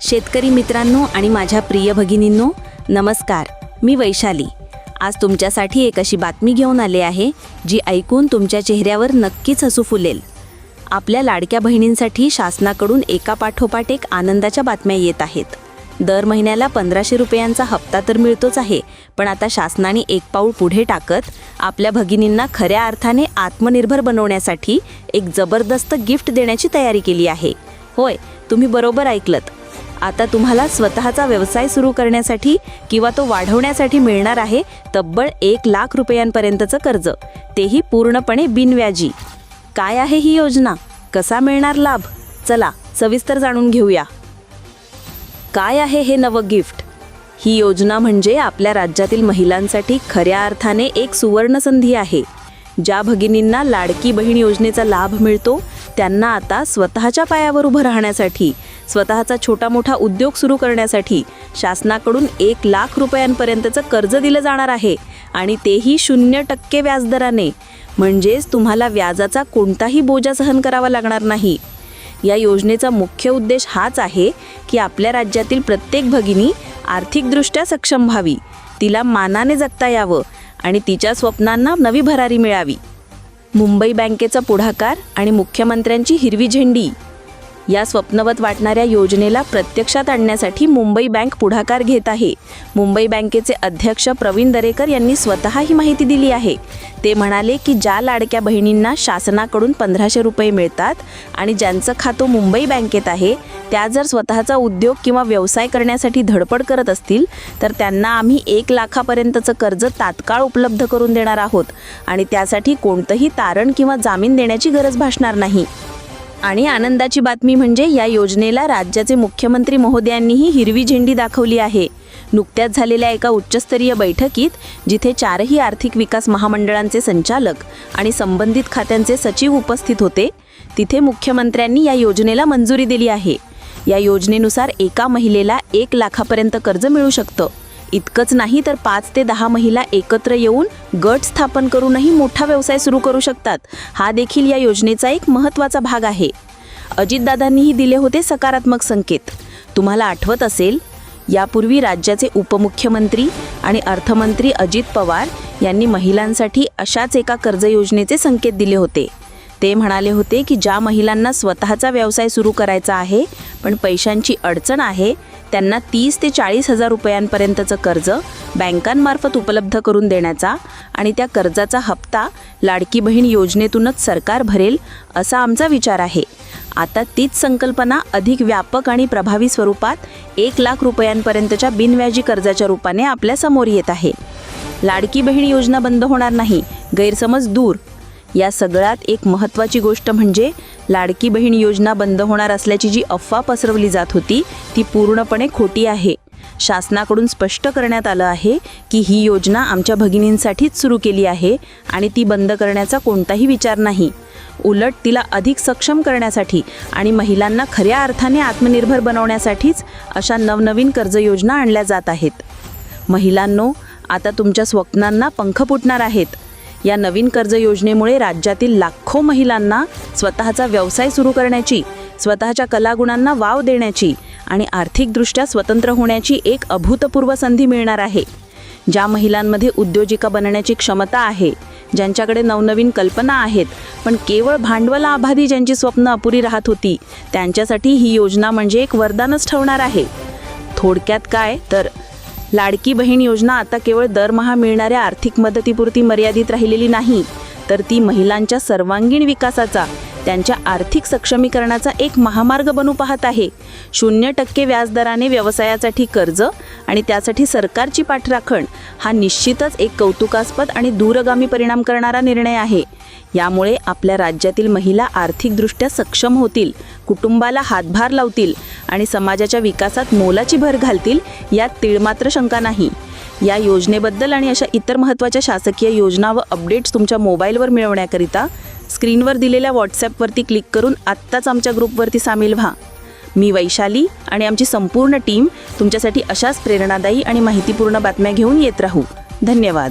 शेतकरी मित्रांनो आणि माझ्या प्रिय भगिनींनो नमस्कार. मी वैशाली. आज तुमच्यासाठी एक अशी बातमी घेऊन आले आहे जी ऐकून तुमच्या चेहऱ्यावर नक्कीच हसू फुलेल. आपल्या लाडक्या बहिणींसाठी शासनाकडून एका पाठोपाठ एक आनंदाच्या बातम्या येत आहेत. दर महिन्याला पंधराशे रुपयांचा हप्ता तर मिळतोच आहे पण आता शासनाने एक पाऊल पुढे टाकत आपल्या भगिनींना खऱ्या अर्थाने आत्मनिर्भर बनवण्यासाठी एक जबरदस्त गिफ्ट देण्याची तयारी केली आहे. होय तुम्ही बरोबर ऐकलत. आता तुम्हाला स्वतःचा व्यवसाय सुरू करण्यासाठी किंवा तो वाढवण्यासाठी मिळणार आहे तब्बल एक लाख रुपयांपर्यंतचं कर्ज. तेही पूर्णपणे बिनव्याजी. काय आहे ही योजना? कसा मिळणार लाभ? चला सविस्तर जाणून घेऊया. काय आहे हे नवं गिफ्ट? ही योजना म्हणजे आपल्या राज्यातील महिलांसाठी खऱ्या अर्थाने एक सुवर्ण संधी आहे. ज्या भगिनींना लाडकी बहीण योजनेचा लाभ मिळतो त्यांना आता स्वतःच्या पायावर उभं राहण्यासाठी स्वतःचा छोटा मोठा उद्योग सुरू करण्यासाठी शासनाकडून एक लाख रुपयांपर्यंतचं कर्ज दिलं जाणार आहे आणि तेही शून्य टक्के व्याजदराने. म्हणजेच तुम्हाला व्याजाचा कोणताही बोजा सहन करावा लागणार नाही. या योजनेचा मुख्य उद्देश हाच आहे की आपल्या राज्यातील प्रत्येक भगिनी आर्थिकदृष्ट्या सक्षम व्हावी. तिला मानाने जगता यावं आणि तिच्या स्वप्नांना नवी भरारी मिळावी. मुंबई बँकेचा पुढाकार आणि मुख्यमंत्र्यांची हिरवी झेंडी. या स्वप्नवत वाटणाऱ्या योजनेला प्रत्यक्षात आणण्यासाठी मुंबई बँक पुढाकार घेत आहे. मुंबई बँकेचे अध्यक्ष प्रवीण दरेकर यांनी स्वतः ही माहिती दिली आहे. ते म्हणाले की ज्या लाडक्या बहिणींना शासनाकडून पंधराशे रुपये मिळतात आणि ज्यांचं खातं मुंबई बँकेत आहे त्या जर स्वतःचा उद्योग किंवा व्यवसाय करण्यासाठी धडपड करत असतील तर त्यांना आम्ही एक लाखापर्यंतचं कर्ज तात्काळ उपलब्ध करून देणार आहोत आणि त्यासाठी कोणतंही तारण किंवा जामीन देण्याची गरज भासणार नाही. आणि आनंदाची बातमी म्हणजे या योजनेला राज्याचे मुख्यमंत्री महोदयांनीही हिरवी झेंडी दाखवली आहे. नुकत्याच झालेल्या एका उच्चस्तरीय बैठकीत जिथे चारही आर्थिक विकास महामंडळांचे संचालक आणि संबंधित खात्यांचे सचिव उपस्थित होते तिथे मुख्यमंत्र्यांनी या योजनेला मंजुरी दिली आहे. या योजनेनुसार एका महिलेला एक लाखापर्यंत कर्ज मिळू शकतं. इतकंच नाही तर पाच ते दहा महिला एकत्र येऊन गट स्थापन करूनही मोठा व्यवसाय सुरू करू शकतात. हा देखील या योजनेचा एक महत्त्वाचा भाग आहे. अजितदादांनीही दिले होते सकारात्मक संकेत. तुम्हाला आठवत असेल यापूर्वी राज्याचे उपमुख्यमंत्री आणि अर्थमंत्री अजित पवार यांनी महिलांसाठी अशाच एका कर्ज योजनेचे संकेत दिले होते. ते म्हणाले होते की ज्या महिलांना स्वतःचा व्यवसाय सुरू करायचा आहे पण पैशांची अडचण आहे त्यांना तीस ते चाळीस हजार रुपयांपर्यंतचं कर्ज बँकांमार्फत उपलब्ध करून देण्याचा आणि त्या कर्जाचा हप्ता लाडकी बहीण योजनेतूनच सरकार भरेल असा आमचा विचार आहे. आता तीच संकल्पना अधिक व्यापक आणि प्रभावी स्वरूपात एक लाख रुपयांपर्यंतच्या बिनव्याजी कर्जाच्या रूपाने आपल्यासमोर येत आहे. लाडकी बहीण योजना बंद होणार नाही गैरसमज दूर या सगळ्यात एक महत्त्वाची गोष्ट म्हणजे लाडकी बहीण योजना बंद होणार असल्याची जी अफवा पसरवली जात होती ती पूर्णपणे खोटी आहे. शासनाकडून स्पष्ट करण्यात आलं आहे की ही योजना आमच्या भगिनींसाठीच सुरू केली आहे आणि ती बंद करण्याचा कोणताही विचार नाही. उलट तिला अधिक सक्षम करण्यासाठी आणि महिलांना खऱ्या अर्थाने आत्मनिर्भर बनवण्यासाठीच अशा नवनवीन कर्ज योजना आणल्या जात आहेत. महिलांनो आता तुमच्या स्वप्नांना पंख फुटणार आहेत. या नवीन कर्ज योजनेमुळे राज्यातील लाखो महिलांना स्वतःचा व्यवसाय सुरू करण्याची स्वतःच्या कलागुणांना वाव देण्याची आणि आर्थिकदृष्ट्या स्वतंत्र होण्याची एक अभूतपूर्व संधी मिळणार आहे. ज्या महिलांमध्ये उद्योजिका बनण्याची क्षमता आहे ज्यांच्याकडे नवनवीन कल्पना आहेत पण केवळ भांडवलाअभावी ज्यांची स्वप्न अपुरी राहत होती त्यांच्यासाठी ही योजना म्हणजे एक वरदानच ठेवणार आहे. थोडक्यात काय तर लाडकी बहीण योजना आता केवळ दरमहा मिळणाऱ्या आर्थिक मदतीपुरती मर्यादित राहिलेली नाही तर ती महिलांच्या सर्वांगीण विकासाचा त्यांच्या आर्थिक सक्षमीकरणाचा एक महामार्ग बनू पाहत आहे. शून्य टक्के व्याजदराने व्यवसायासाठी कर्ज आणि त्यासाठी सरकारची पाठराखण हा निश्चितच एक कौतुकास्पद आणि दूरगामी परिणाम करणारा निर्णय आहे. यामुळे आपल्या राज्यातील महिला आर्थिकदृष्ट्या सक्षम होतील कुटुंबाला हातभार लावतील आणि समाजाच्या विकासात मोलाची भर घालतील यात तिळमात्र शंका नाही. या योजनेबद्दल आणि अशा इतर महत्त्वाच्या शासकीय योजना व अपडेट्स तुमच्या मोबाईलवर मिळवण्याकरिता स्क्रीनवर दिलेल्या व्हॉट्सॲपवरती क्लिक करून आत्ताच आमच्या ग्रुपवरती सामील व्हा. मी वैशाली आणि आमची संपूर्ण टीम तुमच्यासाठी अशाच प्रेरणादायी आणि माहितीपूर्ण बातम्या घेऊन येत राहू. धन्यवाद.